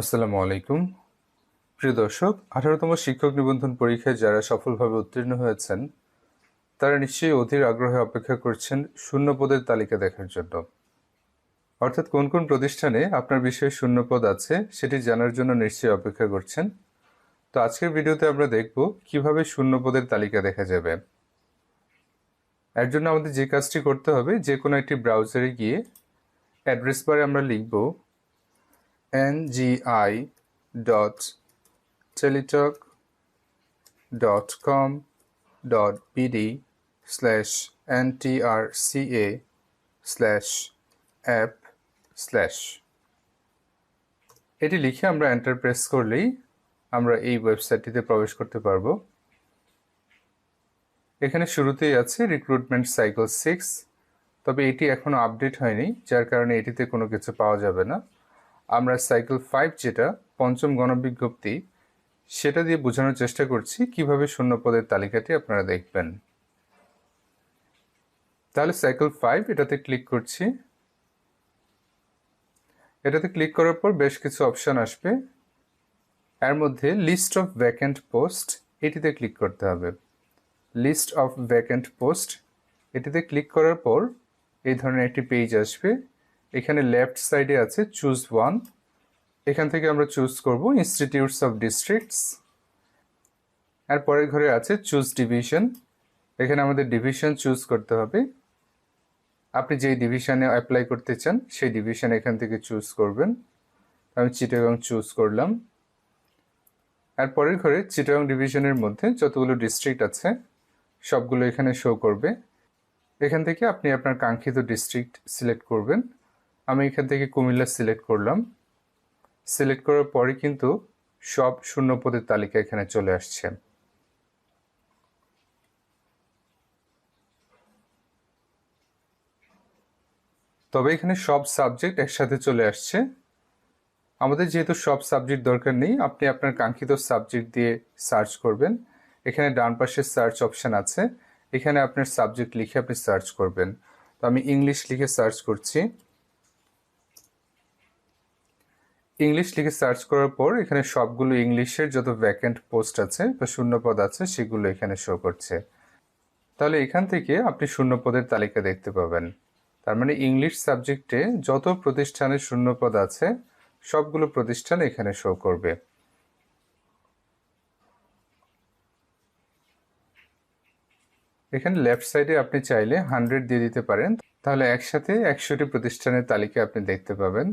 আসসালামু আলাইকুম। প্রিয় দর্শক, আঠারোতম শিক্ষক নিবন্ধন পরীক্ষায় যারা সফলভাবে উত্তীর্ণ হয়েছেন, তারা নিশ্চয়ই অধীর আগ্রহে অপেক্ষা করছেন শূন্য পদের তালিকা দেখার জন্য। অর্থাৎ কোন কোন প্রতিষ্ঠানে আপনার বিষয়ে শূন্য পদ আছে সেটি জানার জন্য নিশ্চয়ই অপেক্ষা করছেন। তো আজকের ভিডিওতে আমরা দেখব কীভাবে শূন্য পদের তালিকা দেখা যাবে। এর জন্য আমাদের যে কাজটি করতে হবে, যে কোনো একটি ব্রাউজারে গিয়ে অ্যাড্রেস বারে আমরা লিখব ngi dot teletalk dot com dot bd slash ntrca slash app slash এটি লিখে আমরা এন্টার প্রেস করলেই আমরা এই ওয়েবসাইটটিতে প্রবেশ করতে পারব। এখানে শুরুতেই আছে রিক্রুটমেন্ট সাইকেল সিক্স তবে এটি এখনও আপডেট হয়নি, যার কারণে এটিতে কোনো কিছু পাওয়া যাবে না। আমরা সাইকেল ফাইভ যেটা পঞ্চম গণবিজ্ঞপ্তি, সেটা দিয়ে বোঝানোর চেষ্টা করছি কীভাবে শূন্য পদের তালিকাটি আপনারা দেখবেন। তাহলে সাইকেল ফাইভ এটাতে ক্লিক করছি। এটাতে ক্লিক করার পর বেশ কিছু অপশন আসবে। এর মধ্যে লিস্ট অফ ভ্যাকেন্ট পোস্ট, এটিতে ক্লিক করতে হবে। লিস্ট অফ ভ্যাকেন্ট পোস্ট, এটিতে ক্লিক করার পর এই ধরনের একটি পেজ আসবে। এখানে লেফট সাইডে আছে চুজ ওয়ান এখান থেকে আমরা চুজ করব ইনস্টিটিউটস অফ ডিস্ট্রিক্টস আর পরের ঘরে আছে চুজ ডিভিশন এখানে আমাদের ডিভিশন চুজ করতে হবে। আপনি যেই ডিভিশনে অ্যাপ্লাই করতে চান, সেই ডিভিশন এখান থেকে চুজ করবেন। আমি চিটাগং চুজ করলাম। আর পরের ঘরে চিটাগং ডিভিশনের মধ্যে যতগুলো ডিস্ট্রিক্ট আছে, সবগুলো এখানে শো করবে। এখান থেকে আপনি আপনার কাঙ্ক্ষিত ডিস্ট্রিক্ট সিলেক্ট করবেন। আমি এখান থেকে কুমিল্লা সিলেক্ট করলাম। সিলেক্ট করার পরে কিন্তু সব শূন্য পদের তালিকা এখানে চলে আসছে। তবে এখানে সব সাবজেক্ট একসাথে চলে আসছে। আমাদের যেহেতু সব সাবজেক্ট দরকার নেই, আপনি আপনার কাঙ্ক্ষিত সাবজেক্ট দিয়ে সার্চ করবেন। এখানে ডান পাশে সার্চ অপশান আছে। এখানে আপনার সাবজেক্ট লিখে আপনি সার্চ করবেন। তো আমি ইংলিশ লিখে সার্চ করছি। ইংলিশ লিখে সার্চ করার পর এখানে সবগুলো ইংলিশের যত ভ্যাকেন্ট পোস্ট আছে বা শূন্যপদ আছে সেগুলো এখানে শো করছে। তাহলে এখান থেকে আপনি শূন্যপদের তালিকা দেখতে পাবেন। তার মানে ইংলিশ সাবজেক্টে যত প্রতিষ্ঠানের শূন্যপদ আছে, সবগুলো প্রতিষ্ঠান এখানে শো করবে। এখানে লেফট সাইডে আপনি চাইলে হান্ড্রেড দিয়ে দিতে পারেন। তাহলে একসাথে একশোটি প্রতিষ্ঠানের তালিকা আপনি দেখতে পাবেন।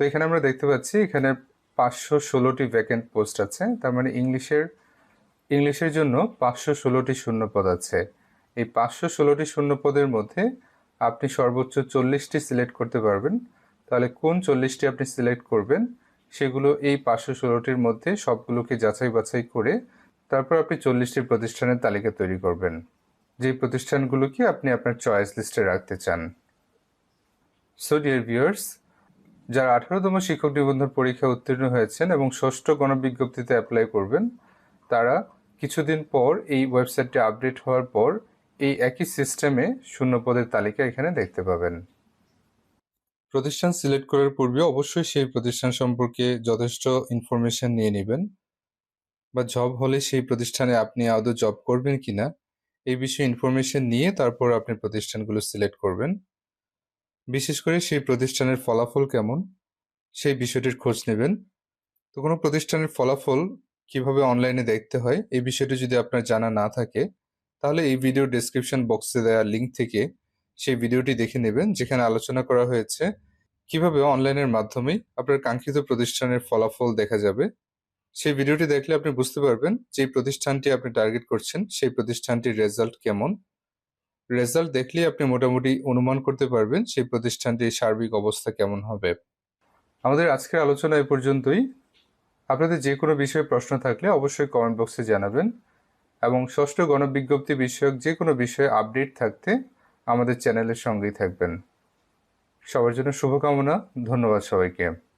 তো এখানে আমরা দেখতে পাচ্ছি, এখানে পাঁচশো ষোলোটি ভ্যাকেন্ট পোস্ট আছে। তার মানে ইংলিশের ইংলিশের জন্য পাঁচশো ষোলোটি শূন্যপদ আছে। এই পাঁচশো ষোলোটি শূন্যপদের মধ্যে আপনি সর্বোচ্চ চল্লিশটি সিলেক্ট করতে পারবেন। তাহলে কোন চল্লিশটি আপনি সিলেক্ট করবেন, সেগুলো এই পাঁচশো ষোলোটির মধ্যে সবগুলোকে যাচাই বাছাই করে তারপর আপনি চল্লিশটি প্রতিষ্ঠানের তালিকা তৈরি করবেন। যে প্রতিষ্ঠানগুলোকে আপনি আপনার চয়েস লিস্টে রাখতে চান। সো ডিয়ার ভিউয়ার্স যারা আঠারোতম শিক্ষক নিবন্ধন পরীক্ষা উত্তীর্ণ হয়েছেন এবং ষষ্ঠ গণবিজ্ঞপ্তিতে অ্যাপ্লাই করবেন, তারা কিছুদিন পর এই ওয়েবসাইটটি আপডেট হওয়ার পর এই একই সিস্টেমে শূন্য পদের তালিকা এখানে দেখতে পাবেন। প্রতিষ্ঠান সিলেক্ট করার পূর্বে অবশ্যই সেই প্রতিষ্ঠান সম্পর্কে যথেষ্ট ইনফরমেশন নিয়ে নেবেন বা জব হলে সেই প্রতিষ্ঠানে আপনি আদৌ জব করবেন কিনা, এই বিষয়ে ইনফরমেশন নিয়ে তারপর আপনি প্রতিষ্ঠানগুলো সিলেক্ট করবেন। বিশেষ করে সেই প্রতিষ্ঠানের ফলাফল কেমন? সেই বিষয়টির খোঁজ নেবেন। তো কোনো প্রতিষ্ঠানের ফলাফল কীভাবে অনলাইনে দেখতে হয়, এই বিষয়টি যদি আপনার জানা না থাকে, তাহলে এই ভিডিও ডেসক্রিপশন বক্সে দেওয়া লিঙ্ক থেকে সেই ভিডিওটি দেখে নেবেন, যেখানে আলোচনা করা হয়েছে কীভাবে অনলাইনের মাধ্যমেই আপনার কাঙ্ক্ষিত প্রতিষ্ঠানের ফলাফল দেখা যাবে। সেই ভিডিওটি দেখলে আপনি বুঝতে পারবেন যে প্রতিষ্ঠানটি আপনি টার্গেট করছেন, সেই প্রতিষ্ঠানটির রেজাল্ট কেমন। রেজাল্ট দেখলেই আপনি মোটামুটি অনুমান করতে পারবেন সেই প্রতিষ্ঠানটির সার্বিক অবস্থা কেমন হবে। আমাদের আজকের আলোচনা এ পর্যন্তই। আপনাদের যে কোনো বিষয়ে প্রশ্ন থাকলে অবশ্যই কমেন্ট বক্সে জানাবেন এবং ষষ্ঠ গণবিজ্ঞপ্তি বিষয়ক যে কোনো বিষয়ে আপডেট থাকতে আমাদের চ্যানেলের সঙ্গেই থাকবেন। সবার জন্য শুভকামনা, ধন্যবাদ সবাইকে।